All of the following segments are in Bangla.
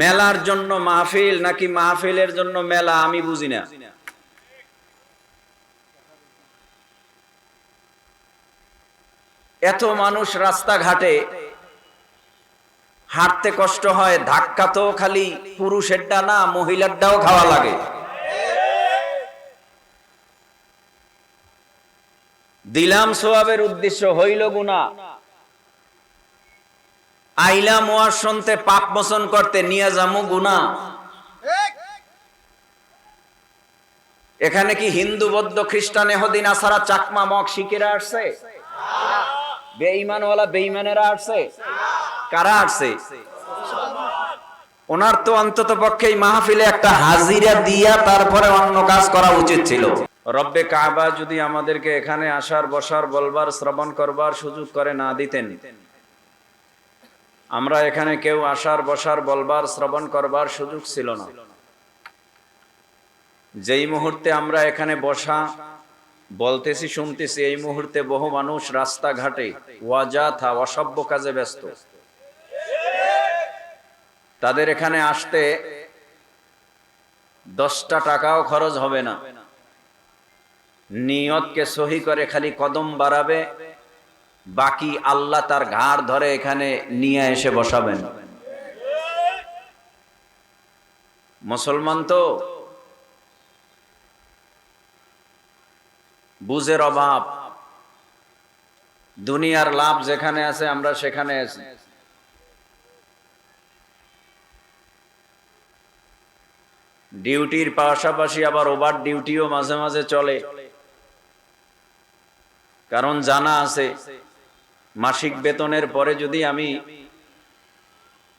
মেলার জন্য মাহফিল নাকি মাহফিলের জন্য মেলা? আমি বুঝি না। এত মানুষ রাস্তাঘাটে হাঁটতে কষ্ট হয়, ধাক্কা তো খালি পুরুষেরটা না মহিলারটাও খাওয়া লাগে। দিলাম সোয়াবের উদ্দেশ্য, হইল গুনা আইলাম ওয়ার শুনতে পাপ মোচন করতে নিয়ে যামু গুনা এখানে কি হিন্দু, বৌদ্ধ, খ্রিস্টান এহদিন আসারা চাকমা মক শিখেরা আসছে? বেঈমানওয়ালা, বেঈমানেরা আসছে? কারা আসছে? ওনার তো অন্তত পক্ষে মাহফিলে একটা হাজিরা দিয়া তারপরে অন্য কাজ করা উচিত ছিল। রব্বে কাবা যদি আমাদেরকে এখানে আসার, বসার, বলবার, শ্রবণ করবার সুযোগ করে না দিতেন আমরা এখানে কেউ আসার, বসার, বলবার, শ্রবণ করবার সুযোগ ছিল না। যেই মুহূর্তে আমরা এখানে বসা, বলতেছি, শুনতেছি, এই মুহূর্তে বহু মানুষ রাস্তাঘাটে ওয়াজাথা, অসভ্য কাজে ব্যস্ত। তাদের এখানে আসতে দশটা টাকাও খরচ হবে না। নিয়তকে সহি করে খালি কদম বাড়াবে বাকি আল্লাহ তার ঘাড় ধরে এখানে নিয়ে এসে বসাবেন। মুসলমান তো বুঝের অভাব। দুনিয়ার লাভ যেখানে আছে আমরা সেখানে আছি। ডিউটির পাশাপাশি আবার ওভার ডিউটিও মাঝে মাঝে চলে। কারণ জানা আছে মাসিক বেতনের পরে যদি আমি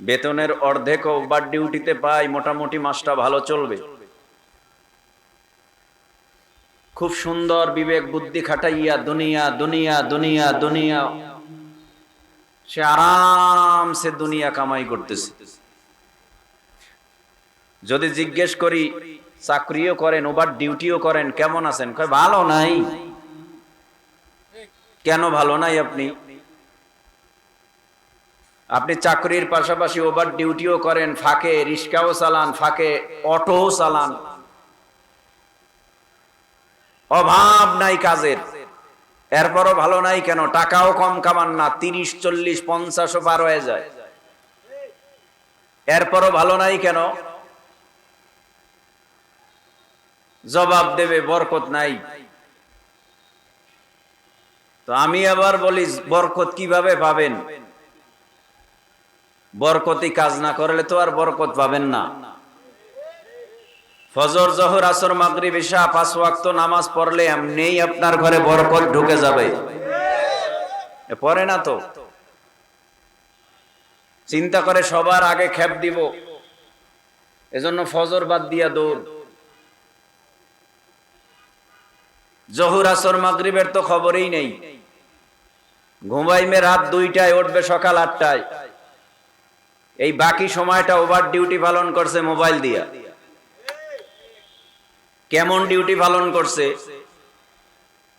বেতনের অর্ধেক ওভার ডিউটিতে পাই, মোটামুটি মাসটা ভালো চলবে। খুব সুন্দর বিবেক বুদ্ধি খাটাইয়া দুনিয়া দুনিয়া দুনিয়া দুনিয়া। সে আরামসে দুনিয়া কামাই করতেছে। যদি জিজ্ঞেস করি, চাকরিও করেন, ওভার ডিউটিও করেন, কেমন আছেন? ভালো নাই। কেন ভালো নাই আপনি? আপনি চাকরির পাশাপাশি ওভার ডিউটিও করেন, ফাঁকে রিক্সাও চালান, ফাঁকে অটোও চালান। অভাব নাই কাজের। এরপরও ভালো নাই কেন? টাকাও কম কামান না, তিরিশ, চল্লিশ, পঞ্চাশও পার হয়ে যায়। এরপরও ভালো নাই কেন? জবাব দেবে, বরকত নাই। তো আমি আবার বলি, বরকত কীভাবে পাবেন? বরকতি কাজ না করলে তো আর বরকত পাবেন না। ফজর, জহর, আসর, মাগরিব, ইশা, পাঁচ ওয়াক্ত নামাজ পড়লে এমনিই আপনার ঘরে বরকত ঢুকে যাবে। পড়ে না তো? চিন্তা করে সবার আগে খেপ দিব। এজন্য ফজর বাদ দিয়া দৌড়। জহুর, আসর, মাগরিবের তো খবরই নেই। ঘুমাইমে রাত দুইটায়, উঠবে সকাল আটটায়। এই বাকি সময়টা ওভার ডিউটি পালন করছে মোবাইল দিয়া। কেমন ডিউটি পালন করছে?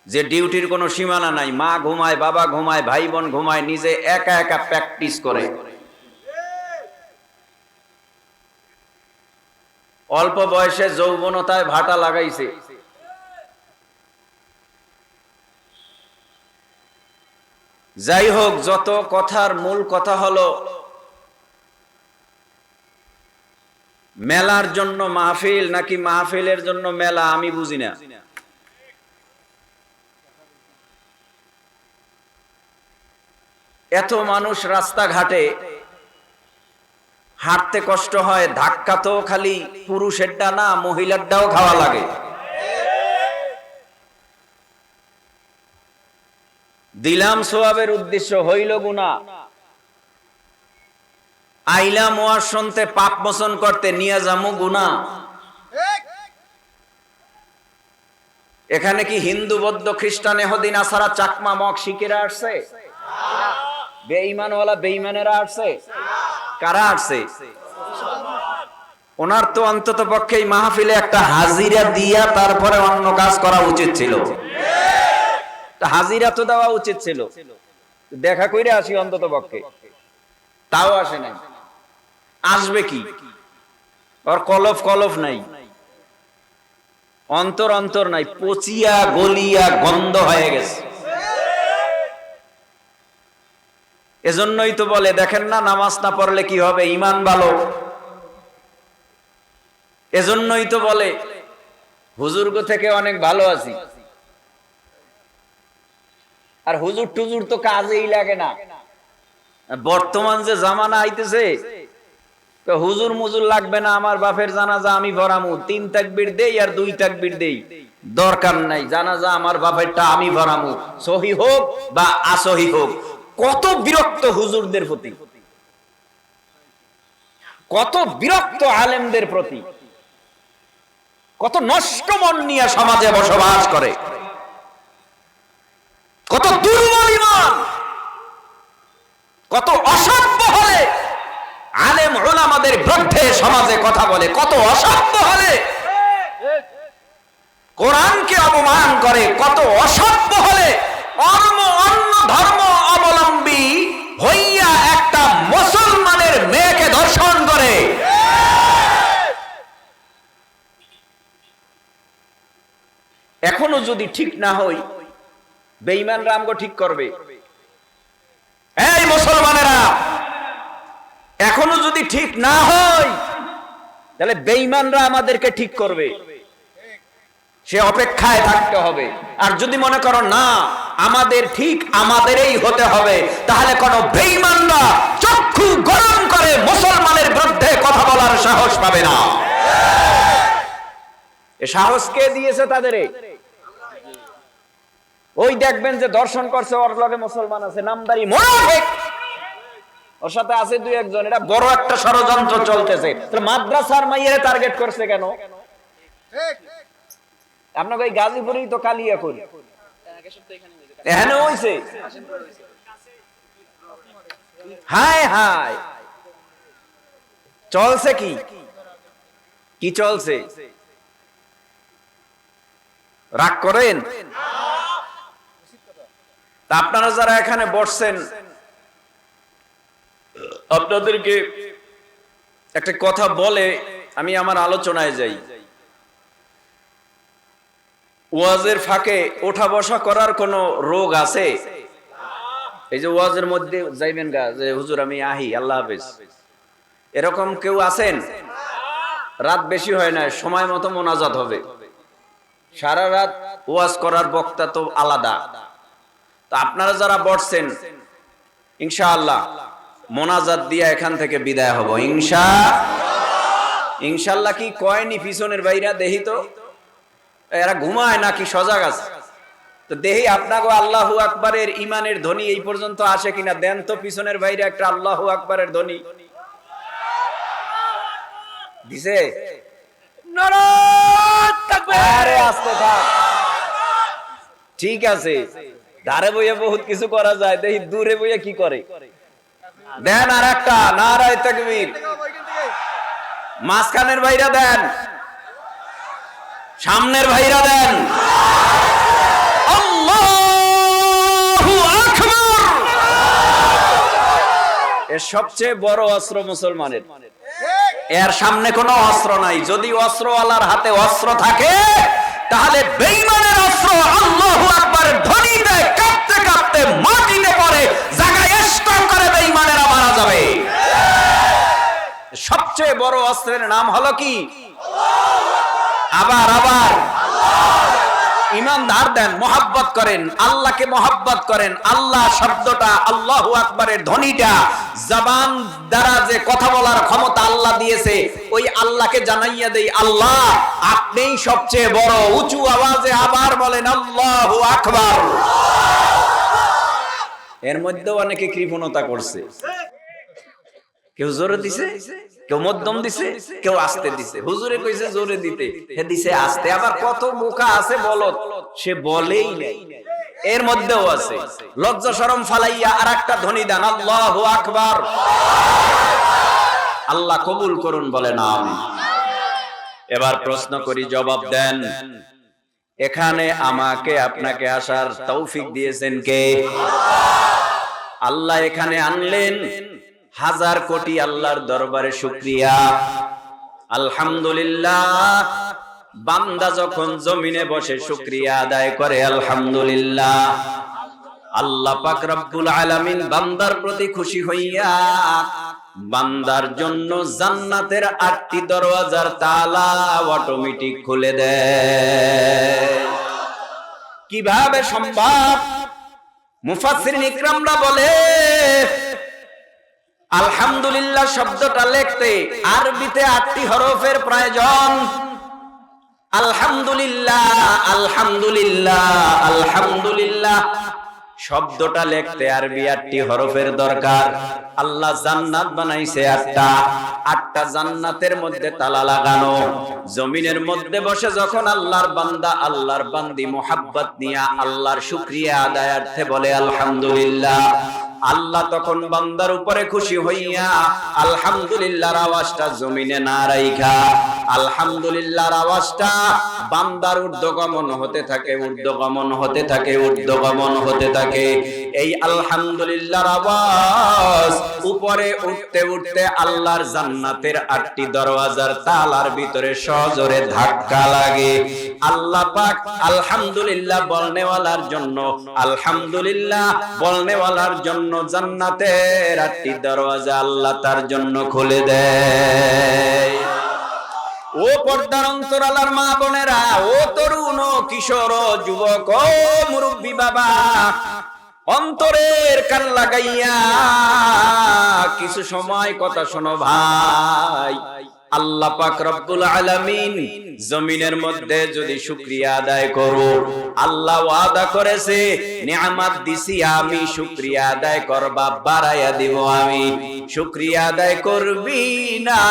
যে ডিউটির কোনো সীমানা নাই। মা ঘুমায়, বাবা ঘুমায় ভাই বোন ঘুমায়, নিজে একা একা প্র্যাকটিস করে। অল্প বয়সে যৌবনতায় ভাটা লাগাইছে। যাই হোক, যত কথার মূল কথা হলো মেলার জন্য মাহফিল নাকি মাহফিলের জন্য মেলা? আমি বুঝি না। এত মানুষ রাস্তাঘাটে হাঁটতে কষ্ট হয়, ধাক্কা তো খালি পুরুষেরটা না মহিলারটাও খাওয়া লাগে। দিলাম সোয়াবের উদ্দেশ্য, হইল গুনা আইলাম ওয়ার শুনতে পাপ মোচন করতে নিয়ে যামু গুনা এখানে কি হিন্দু, বৌদ্ধ, খ্রিস্টান এহদিন আসারা চাকমা মক শিখেরা আসছে? বেঈমানওয়ালা, বেঈমানেরা আসছে? কারা আসছে? ওনার তো অন্তত পক্ষে এই মাহফিলে একটা হাজিরা দিয়া তারপরে অন্য কাজ করা উচিত ছিল। হাজিরা তো দেওয়া উচিত ছিল। দেখা কইরে আসি অন্তত পক্ষে। তাও আসে নাই। আসবে কি? ওর কলফ কলফ নাই। অন্তর অন্তর নাই। পচিয়া, গলিয়া গন্ধ হয়ে গেছে। এজন্যই তো বলে, দেখেন না, নামাজ না পড়লে কি হবে? ইমান ভালো। এজন্যই তো বলে, হুজুর্গ থেকে অনেক ভালো আছি। আর হুজুর টুজুর তো কাজেই লাগে না। বর্তমান যে জামানা আইতেছে হুজুর মুজুর লাগবে না, আমার বাপের জানাজা আমি ভরামু। তিন তাকবির দেই আর দুই তাকবির দেই। দরকার নাই, জানাজা আমার বাপেরটা আমি ভরামু। সহি হোক বা আসহি হোক, কত বিরক্ত হুজুরদের প্রতি। কত বিরক্ত আলেমদের প্রতি। কত নষ্ট মন নিয়ে সমাজে বসবাস করে। কত দুর্বল ইমান। কত অসভ্য আলেম ওলামাদের বিরুদ্ধে সমাজে কথা বলে, কত অসভ্য হলে। কোরআনকে অপমান করে, কত অসভ্য হলে অন্য অন্য ধর্ম অবলম্বী হইয়া একটা মুসলমানের মেয়েকে দর্শন করে। এখনও যদি ঠিক না হই বেঈমান রামগো ঠিক করবে। এই মুসলমানেরা এখনও যদি ঠিক না হয়, তাহলে বেঈমানরা আমাদেরকে ঠিক করবে। সে অপেক্ষায় থাকতে হবে। আর যদি মনে করো না, আমাদের ঠিক আমাদেরই হতে হবে, তাহলে কোন বেঈমানরা চক্ষু গরম করে মুসলমানের বিরুদ্ধে কথা বলার সাহস পাবে না। সাহস কে দিয়েছে তাদের? ওই দেখবেন যে দর্শন করছে, ওর লগে মুসলমান আছে, নামদারি মোনাফিক। ওর সাথে আছে দুই একজন, এটা বড় একটা ষড়যন্ত্র চলতেছে। মাদ্রাসার মাইয়ের টার্গেট করছে কেন? আপনাকে ওই গাজীপুরেই তো কালিয়া করি এখানে হইছে? হায় হায়। চলছে কি? কি চলছে? রাগ করেন? আপনারা যারা এখানে বসছেন আপনাদেরকে একটা কথা বলে আমি আমার আলোচনায় যাই। ওয়াজের ফাঁকে ওঠা বসা করার কোনো রোগ আছে? এই যে ওয়াজের মধ্যে যাইবেন গা, যে হুজুর আমি আহি, আল্লাহ হাফেজ। এরকম কেউ আছেন? রাত বেশি হয় না, সময় মতো মোনাজাত হবে। সারা রাত ওয়াজ করার বক্তা তো আলাদা। তা আপনারা যারা বসছেন, ইনশাআল্লাহ মোনাজাত দিয়ে এখান থেকে বিদায় হব। ইনশা ইনশাল্লাহ কি কয়নি পিছনের বাইরা দেহি তো? এরা ঘুমায় নাকি সজাগ আছে? তো দেহি আপনাকে আল্লাহ আকবরের ইমানের ধ্বনি এই পর্যন্ত আসে কিনা? দেন তো পিছনের বাইরে একটা আল্লাহ আকবরের ধ্বনি। দিছে? থাক। ঠিক আছে। ধারে বইয়ে বহুত কিছু করা যায়। দেখি দূরে বইয়ে কি করে? দেন আর একটা, নারায় তাকবীর। মাঝখানের ভাইরা দেন। সামনের ভাইরা দেন। সবচেয়ে বড় অস্ত্র মুসলমানের। এর সামনে কোনো অস্ত্র নাই। যদি অস্ত্রওয়ালার হাতে অস্ত্র থাকে, তাহলে বেঈমানের অস্ত্র বড় অস্ত্রের নাম হলো কি? আবার আবার। ইমান দেন, মোহাব্বত করেন, আল্লাহকে মোহাব্বত করেন, আল্লাহ শব্দটা, আল্লাহু আকবরের ধ্বনিটা, জবান দ্বারা যে কথা বলার ক্ষমতা আল্লাহ দিয়েছে, ওই আল্লাহকে জানাইয়া দেই, আল্লাহ, আপনিই সবচেয়ে বড়, উঁচু আওয়াজে আবার বলেন, আল্লাহু আকবার। এর মধ্যেও অনেকে কৃপণতা করছে। কেউ জোরে দিছে? কেউ মধ্যম দিছে, কেউ আস্তে দিছে। হুজুরে কইছে জোরে দিতে। হে দিছে আস্তে। আবার কত বোকা আছে বলত, সে বলেই নেই। এর মধ্যেও আছে। লজ্জা শরম ফালাইয়া আর একটা ধ্বনি দেন, আল্লাহু আকবার। আল্লাহ কবুল করুন বলে নাম এবার প্রশ্ন করি, জবাব দেন, এখানে আমাকে আপনাকে আসার তৌফিক দিয়েছেন কে? আল্লাহ এখানে আনলেন। হাজার কোটি আল্লাহর দরবারে শুক্রিয়া। আলহামদুলিল্লাহ। বান্দা যখন জমিনে বসে শুক্রিয়া আদায় করে, আলহামদুলিল্লাহ। আল্লাহ পাক রব্বুল আলামিন বান্দার প্রতি খুশি হইয়া বান্দার জন্য জান্নাতের আটটি দরওয়াজার তালা অটোমেটিক খুলে দেয়। কীভাবে সম্ভব? মুফাসসির ইকরামরা বলে আলহামদুলিল্লাহ শব্দটা লিখতে আরবিতে আটটি হরফের প্রয়োজন। আলহামদুলিল্লাহ আলহামদুলিল্লাহ আলহামদুলিল্লাহ। শব্দটা লিখতে আরবি আটটি হরফের দরকার। আল্লাহ জান্নাত বানাইছে আটটা। আটটা জান্নাতের মধ্যে তালা লাগানো। জমিনের মধ্যে বসে যখন আল্লাহর বান্দা, আল্লাহর বান্দি মোহাব্বত নিয়া আল্লাহর শুক্রিয়া আদায়ার্থে বলে, আলহামদুলিল্লাহ। আল্লাহ তখন বান্দার উপরে খুশি হইয়া আলহামদুলিল্লাহ আওয়াজটা জমিনে না রাইখা আলহামদুলিল্লাহর আওয়াজটা বান্দার ঊর্ধ্বগমন হতে থাকে, ঊর্ধ্বগমন হতে থাকে, ঊর্ধ্বগমন হতে থাকে। এই আলহামদুলিল্লাহর আওয়াজ, উপরে উঠতে উঠতে আল্লাহর জান্নাতের আটটি দরওয়াজার তালার ভিতরে সজোরে ধাক্কা লাগে। আল্লাহ পাক আলহামদুলিল্লাহ বলনেওয়ালার জন্য, আলহামদুলিল্লাহ বলনেওয়ালার জন্য জান্নাতের আটটি দরওয়াজা আল্লাহ তার জন্য খুলে দেয়। ও পর্দার অন্তরালার মা বোনেরা, ও তরুণ ও কিশোর যুবক ও মুরব্বী বাবা, অন্তরের কান লাগাইয়া কিছু সময় কথা শোনো ভাই। আল্লাহ পাক রব্বুল আলামিন জমিনের মধ্যে যদি শুকরিয়া আদায় আল্লাহ ওয়াদা করেছে, নিয়ামত দিছি, আমি শুকরিয়া আদায় করবা দিব আমি। শুকরিয়া আদায় করবি না?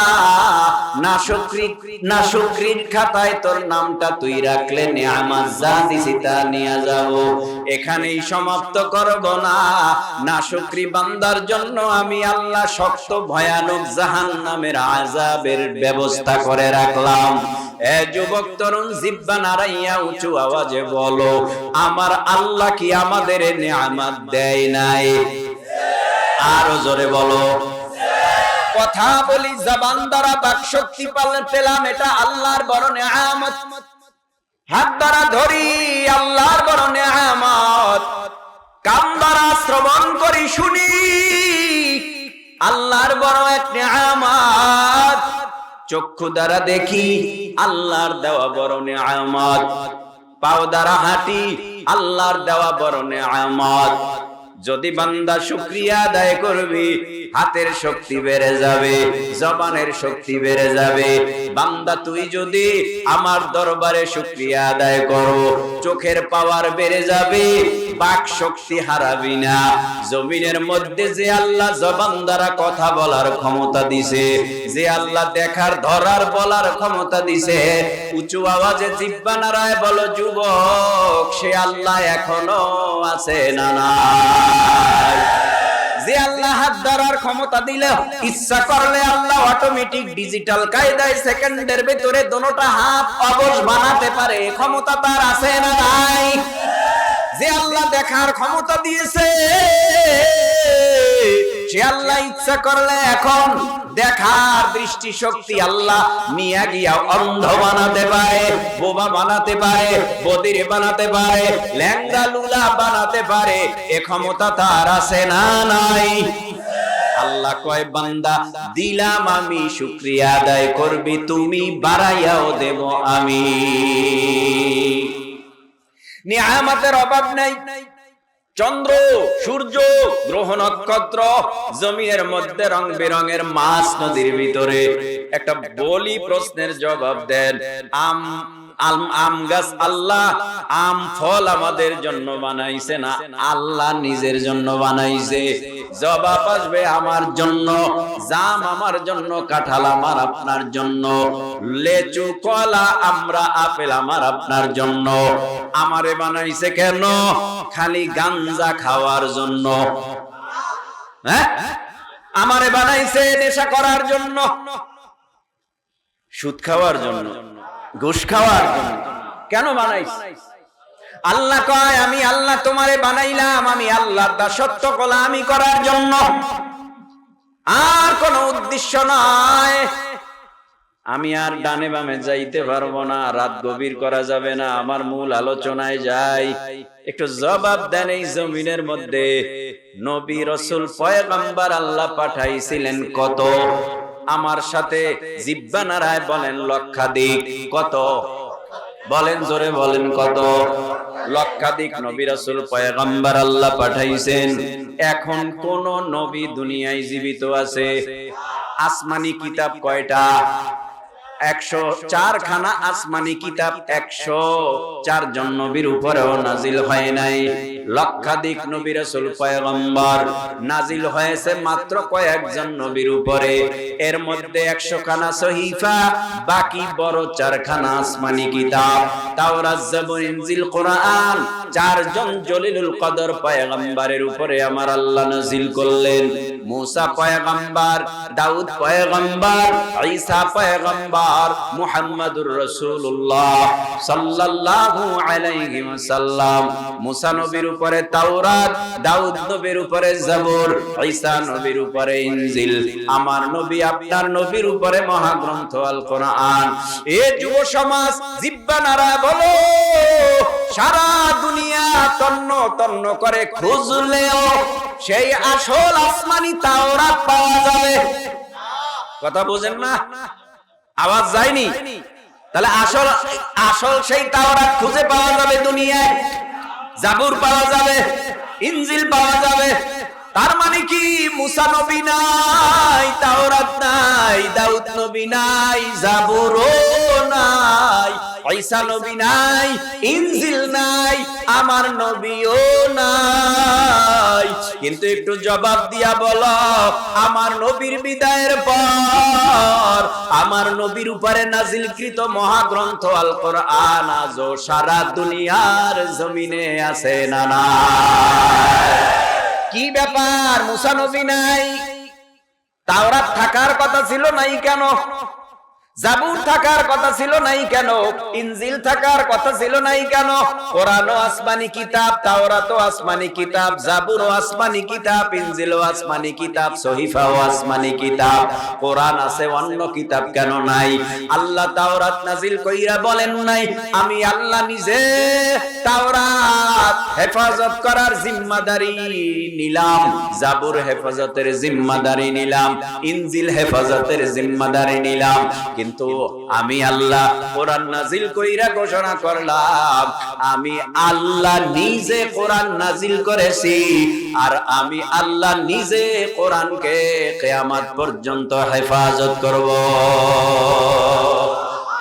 না শুকরি না শুকরির খাতায় তোর নামটা তুই রাখলে নিয়ামত যা দিছি তা নিয়ে যাব। এখানেই সমাপ্ত করব না। না শুকরি বান্দার জন্য আমি আল্লাহ শক্ত, ভয়ানক জাহান্নামের আযাবের ব্যবস্থা করে রাখলাম। এ যুবক তরুণ, জিব্বা নাড়াইয়া উঁচু আওয়াজে বলো, আমার আল্লাহ কি আমাদের নিয়ামত দেয় নাই? আরও জোরে বলো, কথা বলি, জবান দ্বারা বাক শক্তি পেলাম, এটা আল্লাহর বড় নিয়ামত। হাত দ্বারা ধরি, আল্লাহর বড় নিয়ামত। কান দ্বারা শ্রবণ করি, শুনি, আল্লাহর বড় এক নিয়ামত। চক্ষু দ্বারা দেখি আল্লাহর দেওয়া বড় নিয়ামত। পাও দ্বারা হাঁটি আল্লাহর দেওয়া বড় নিয়ামত। যদি বান্দা শুক্রিয়া আদায় করবি হাতের শক্তি বেড়ে যাবে, জবানের শক্তি বেড়ে যাবে। বান্দা, তুই যদি আমার দরবারে শুক্রিয়া আদায় করো, চোখের পাওয়ার বেড়ে যাবে, বাক শক্তি হারাবি না। জমিনের মধ্যে যে আল্লাহ জবান দ্বারা কথা বলার ক্ষমতা দিছে, যে আল্লাহ দেখার, ধরার, বলার ক্ষমতা দিছে, উঁচু আওয়াজে জিব্বা নারায় বলো, যুবক, সে আল্লাহ এখনও আছে না না যে আল্লাহ হাত ধরার ক্ষমতা দিলে, ইচ্ছা করলে আল্লাহ অটোমেটিক ডিজিটাল কায়দায় সেকেন্ডের ভিতরে দোনোটা হাত অবশ বানাতে পারে। ক্ষমতা তার আছে না নাই? যে আল্লাহ দেখার ক্ষমতা দিয়েছে আল্লাহ কয় বান্দা দিলাম আমি শুক্রিয়া আদায় করবি তুমি বাড়াইয়াও দেব আমি। অভাব নাই। চন্দ্র, সূর্য, গ্রহ নক্ষত্র, জমিনের মধ্যে রং বেরঙের মাছ নদীর ভিতরে। একটা বলি প্রশ্নের জবাব দেন, আম আম গাছ আল্লাহ, আম ফল আমাদের জন্য বানাইছে না, আল্লাহ নিজের জন্য বানাইছে। জবাব আসবে আমার জন্য, জাম আমার জন্য, কাঁঠাল আমার আপনার জন্য, লেচু, কলা আমরা আপেল আমার আপনার জন্য। আমারে বানাইছে কেন? খালি গাঞ্জা খাওয়ার জন্য। হ্যাঁ? আমারে বানাইছে নেশা করার জন্য, সুদ খাওয়ার জন্য। ঘুষ খাওয়ার কেন বানাইছে আল্লাহ কয়, আমি আল্লাহ তোমারে বানাইলাম, আমি আল্লাহর দাসত্ব আমি করার জন্য। আর কোন উদ্দেশ্য নয় আমি আর ডানে বামে যাইতে পারব না, রাত গভীর করা যাবে না, আমার মূল আলোচনায় যাই। একটু জবাব দেন এই জমিনের মধ্যে। নবী রসুল পয়গম্বর আল্লাহ পাঠাইছিলেন কত? আমার সাথে জিব্বা নারায় বলেন লক্ষাধিক কত? বলেন, জোরে বলেন কত? লক্ষাধিক নবী রাসূল পয়গম্বর আল্লাহ পাঠাইছেন। এখন কোন নবী দুনিয়ায় জীবিত আছে? আসমানি কিতাব কয়টা? একশো চারখানা আসমানি কিতাব একশো চারজন নবীর উপরেও নাজিল হয় নাই। লক্ষাধিক নবী রাসূল পয়গম্বর নাজিল হয়েছে মাত্র কয়েকজন নবীর উপরে। এর মধ্যে একশো খানা সহিফা, বাকি বড় চারখানা আসমানি কিতাব। তাওরাত, জাবুর, ইনজিল, কোরআন চারজন জলিলুল কদর পয়গম্বরের উপরে আমার আল্লাহ নাজিল করলেন। মুসা পয়গম্বর, দাউদ পয়গম্বর, ঈসা পয়গম্বর, মুহাম্মাদুর রাসূলুল্লাহ সাল্লাল্লাহু আলাইহি ওয়াসাল্লাম। মুসা নবীর উপরে তাওরাত, দাউদ নবীর উপরে জাবুর, ঈসা নবীর উপরে ইনজিল। আমার নবী আপনার নবীর উপরে মহাগ্রন্থ আল কোরআন। এ যুব সমাজ জিব্বা নারায় বলো। সারা দুনিয়া তন্ন তন্ন করে খুঁজলেও সেই আসল আসমানি তাওরাত পাওয়া যাবে। কথা বুঝেন না? আওয়াজ যায়নি? তাহলে আসল আসল সেই তাওরাত খুঁজে পাওয়া যাবে দুনিয়ায়। জাবুর পাওয়া যাবে ইঞ্জিল পাওয়া যাবে। তার মানে কি? মুসা নবী নাই, তাওরাত নাই, দাউদ নবী নাই, জাবুরও নাই, ঈসা নবী নাই, ইনজিল নাই, আমার নবীও নাই। কিন্তু একটু জবাব দিয়া বলো, আমার নবীর বিদায়ের পর আমার নবীর উপরে নাজিলকৃত মহাগ্রন্থ আল কোরআন আজও সারা দুনিয়ার জমিনে আছে না না কি ব্যাপার? মুসা নবী নাই। তাওরাত থাকার কথা ছিল নাই কেন? জাবুর থাকার কথা ছিল নাই কেন? ইনজিল থাকার কথা ছিল নাই কেন? কোরআন আসমানি কিতাব তাওরাত আসমানি কিতাব জাবুর আসমানি কিতাব ইনজিল আসমানি কিতাব সহিফা ও আসমানি কিতাব। কোরআন আছে, অন্য কিতাব কেন নাই? আল্লাহ তাওরাত নাজিল কইরা বলেন নাই, আমি আল্লাহ নিজে তাওরাত হেফাজত করার জিম্মাদারি নিলাম, জাবুর হেফাজতের জিম্মাদারি নিলাম, ইনজিল হেফাজতের জিম্মাদারি নিলাম। কিন্তু আমি আল্লাহ কোরআন নাজিল কইরা ঘোষণা করলাম, আমি আল্লাহ নিজে কোরআন নাজিল করেছি আর আমি আল্লাহ নিজে কোরআনকে কেয়ামত পর্যন্ত হেফাজত করব।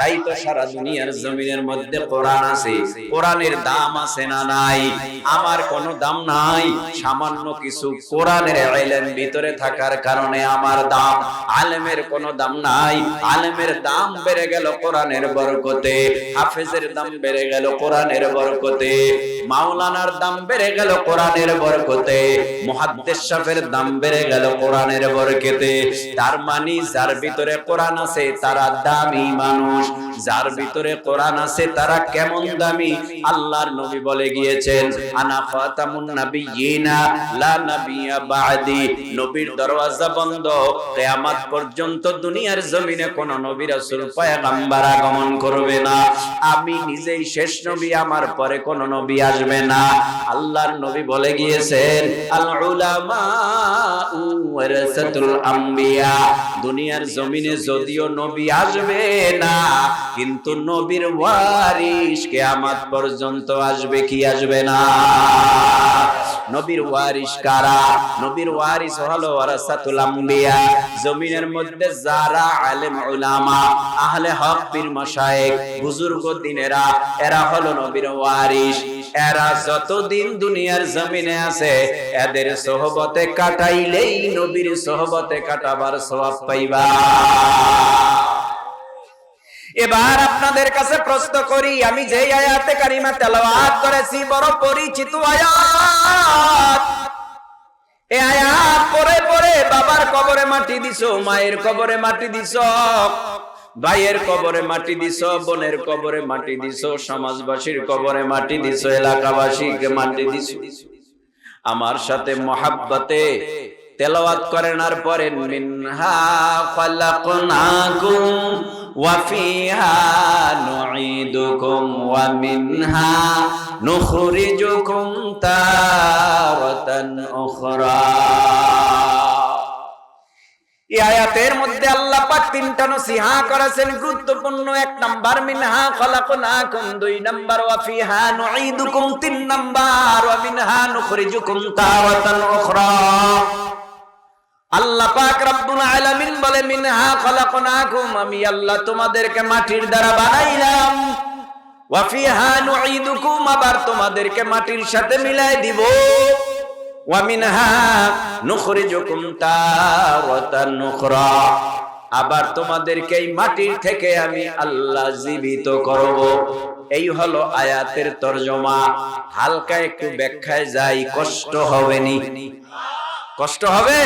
তাই তো সারা দুনিয়ার জমিনের মধ্যে কোরআন আছে। কোরআনের দাম আছে না নাই? আমার কোনো দাম নাই। সামান্য কিছু কোরআনের ইলম ভিতরে থাকার কারণে আমার দাম আলেমের কোনো দাম নাই। আলেমের দাম বেড়ে গেল কোরআনের বরকতে। হাফেজের দাম বেড়ে গেল কোরআনের বরকতে। মাওলানার দাম বেড়ে গেল কোরআনের বরকতে। মুহাদ্দিস সাহেবের দাম বেড়ে গেল কোরআনের বরকতে। তার মানে যার ভিতরে কোরআন আছে, তারা দামি মানুষ। যার ভিতরে কোরআন আছে, তারা কেমন দামি? আল্লাহর নবী বলে গিয়েছেন, আনা ফাতামুন নাবিয়িনা, লা নাবিয়া বাদি। নবীর দরওয়াজা বন্ধ। কিয়ামত পর্যন্ত দুনিয়ার জমিনে কোন নবী রাসূল পয়গম্বর আগমন করবে না। আমি নিজেই শেষ নবী, আমার পরে কোন নবী আসবে না। আল্লাহর নবী বলে গিয়েছেন আল উলামা ওয়ারাসাতুল আম্বিয়া। দুনিয়ার জমিনে যদিও নবী আসবে না কিন্তু নবীর ওয়ারিস কিয়ামত পর্যন্ত আসবে কি আসবে না? নবীর ওয়ারিস কারা? নবীর ওয়ারিস হলো ওয়ারাসাতুল আম্বিয়া, জমিনের মধ্যে যারা আলেম, উলামা, আহলে হক, পীর, মাশায়েখ, বুজুর্গ, দিনেরা, এরা হলো নবীর ওয়ারিস এরা যতদিন দুনিয়ার জমিনে আছে, এদের সোহবতে কাটাইলেই নবীর সোহবতে কাটাবার সওয়াব পাইবা। এবার আপনাদের কাছে প্রশ্ন করি, আমি যে আয়াতে কারিমা তেলাওয়াত করেছি, বড় পরিচিত আয়াত। এ আয়াত পরে পরে বাবার কবরে মাটি দিছো, মায়ের কবরে মাটি দিছো, ভাইয়ের কবরে মাটি দিছ, বোনের কবরে মাটি দিছ, সমাজবাসীর কবরে মাটি দিছ, এলাকাবাসীকে মাটি দিছ। আমার সাথে মহাব্বতে তেলাওয়াত করেন আর পরেন মিনহা খালাকনাকুম وفيها نعيدكم ومنها نخرجكم تارة أخرى এই আয়াতের মধ্যে আল্লাহ পাক তিনটা নসিহা করেছেন গুরুত্বপূর্ণ এক নাম্বার মিনহা খলাকনাকুম দুই নাম্বার ওয়া ফিহা নুঈদুকুম তিন নাম্বার ওয়া মিনহা নুখরিজুকুম তাওয়াতান উখরা আল্লাহ পাক রব্বুল আলামিন বলে, মিনহা খলাকনাকুম আমি আল্লাহ তোমাদেরকে মাটির দ্বারা বানাইলাম। ওয়া ফিহা নুঈদুকুম, আবার তোমাদেরকে মাটির সাথে মিলাই দিব। ওয়া মিনহা নুখরিজুকুম তাওয়াতান উখরা, আবার তোমাদেরকে এই মাটির থেকে আমি আল্লাহ জীবিত করব। এই হলো আয়াতের তরজমা। হালকা একটু ব্যাখ্যায় যাই, কষ্ট হবে নি? কষ্ট হবে?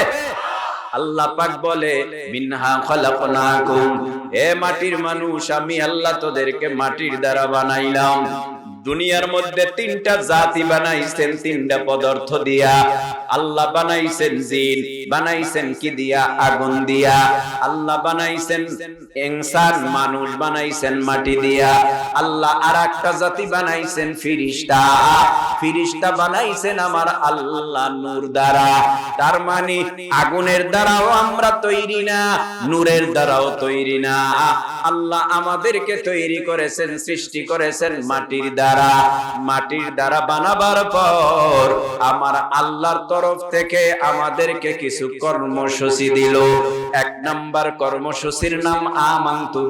আল্লাহ পাক বলে মিনহা খলাকনাকুম। এ মাটির মানুষ আমি আল্লাহ তোদেরকে মাটির দ্বারা বানাইলাম। দুনিয়ার মধ্যে তিনটা জাতি বানাইছেন, তিনটা পদার্থ দিয়া। আল্লাহ বানাইছেন জিন, বানাইছেন কি দিয়া? আগুন দিয়া। আল্লাহ বানাইছেন ইনসান, মানুষ বানাইছেন মাটি দিয়া। আল্লাহ আর একটা জাতি বানাইছেন ফিরিস্তা। ফিরিস্তা বানাইছেন আমার আল্লাহ নূর দ্বারা। তার মানে আগুনের দ্বারাও আমরা তৈরি না, নূরের দ্বারাও তৈরি না। আল্লাহ আমাদেরকে তৈরি করেছেন, সৃষ্টি করেছেন মাটির দ্বারা, মাটির দ্বারা বানাবার পর আমার আল্লাহর তরফ থেকে আমাদেরকে কিছু কর্মসূচি দিল। এক নাম্বার কর্মসূচির নাম আমান্তু